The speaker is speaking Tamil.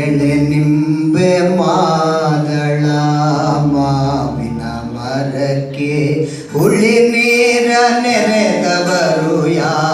ಎಳೆ ನಿಂಬೆ ಮಾದಳ ಮಾವಿನ ಮರಕ್ಕೆ ಹುಳಿ ನೀರ ನೆರೆದವರು ಯಾರಯ್ಯ